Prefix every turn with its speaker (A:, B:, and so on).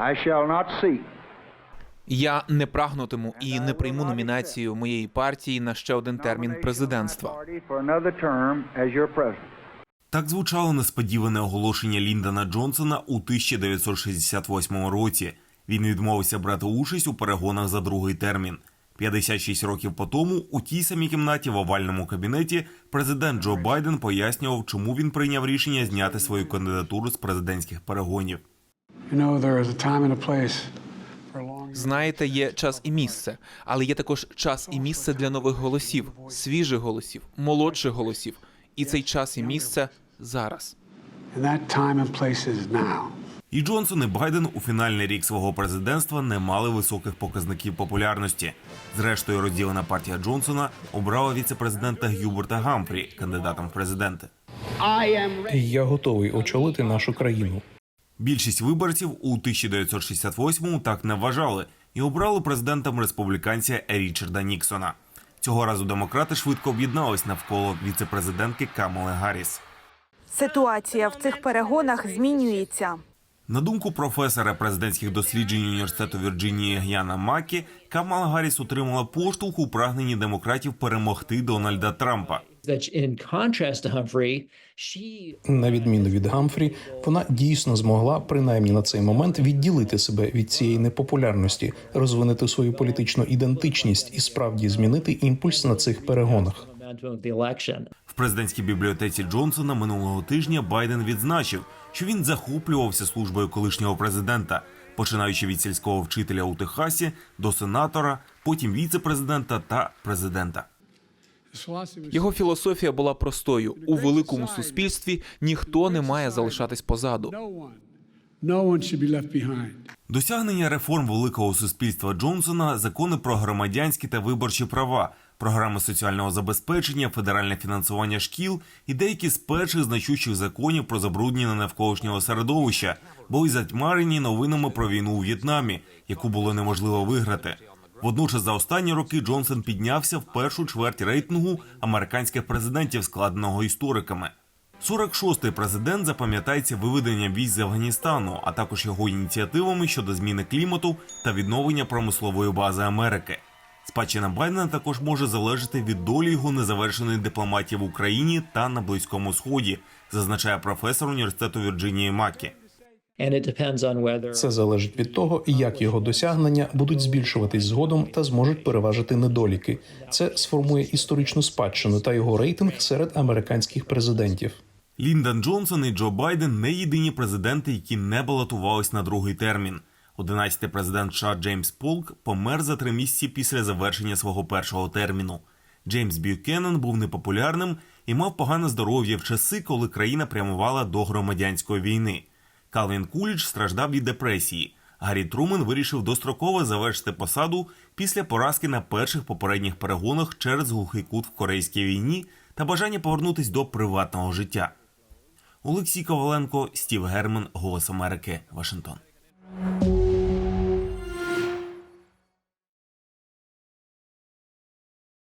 A: I shall not seek
B: Я не прагнутиму і не прийму номінацію моєї партії на ще один термін президентства.
C: Так звучало несподіване оголошення Ліндона Джонсона у 1968 році. Він відмовився брати участь у перегонах за другий термін. 56 років по тому у тій самій кімнаті в овальному кабінеті президент Джо Байден пояснював, чому він прийняв рішення зняти свою кандидатуру з президентських перегонів.
B: Знаєте, є час і місце, але є також час і місце для нових голосів, свіжих голосів, молодших голосів. І цей час і місце зараз.
D: And that time and place is now.
C: І Джонсон і Байден у фінальний рік свого президентства не мали високих показників популярності. Зрештою, розділена партія Джонсона обрала віцепрезидента Гюберта Гамфрі кандидатом в президенти.
E: Я готовий очолити нашу країну.
C: Більшість виборців у 1968-му так не вважали і обрали президентом республіканця Річарда Ніксона. Цього разу демократи швидко об'єднались навколо віцепрезидентки Камали Гарріс.
F: Ситуація в цих перегонах змінюється.
C: На думку професора президентських досліджень університету Вірджинії Яна Макі, Камала Гарріс отримала поштовх у прагненні демократів перемогти Дональда Трампа.
E: На відміну від Гамфрі, вона дійсно змогла, принаймні на цей момент, відділити себе від цієї непопулярності, розвинути свою політичну ідентичність і справді змінити імпульс на цих перегонах.
C: В президентській бібліотеці Джонсона минулого тижня Байден відзначив, що він захоплювався службою колишнього президента, починаючи від сільського вчителя у Техасі до сенатора, потім віце-президента та президента.
B: Його філософія була простою: у великому суспільстві ніхто не має залишатись позаду.
C: Досягнення реформ великого суспільства Джонсона, закони про громадянські та виборчі права, програми соціального забезпечення, федеральне фінансування шкіл і деякі з перших значущих законів про забруднення навколишнього середовища, були затьмарені новинами про війну у В'єтнамі, яку було неможливо виграти. Водночас за останні роки Джонсон піднявся в першу чверть рейтингу американських президентів, складеного істориками. 46-й президент запам'ятається виведенням військ з Афганістану, а також його ініціативами щодо зміни клімату та відновлення промислової бази Америки. Спадщина Байдена також може залежати від долі його незавершеної дипломатії в Україні та на Близькому Сході, зазначає професор університету Вірджинії Макі.
E: Це залежить від того, як його досягнення будуть збільшуватись згодом та зможуть переважити недоліки. Це сформує історичну спадщину та його рейтинг серед американських президентів.
C: Ліндон Джонсон і Джо Байден не єдині президенти, які не балотувались на другий термін. Одинадцятий президент США Джеймс Полк помер за три місяці після завершення свого першого терміну. Джеймс Бюкенен був непопулярним і мав погане здоров'я в часи, коли країна прямувала до громадянської війни. Калвін Куліч страждав від депресії. Гаррі Трумен вирішив достроково завершити посаду після поразки на перших попередніх перегонах через глухий кут в Корейській війні та бажання повернутись до приватного життя. Олексій Коваленко, Стів Герман, Голос Америки, Вашингтон.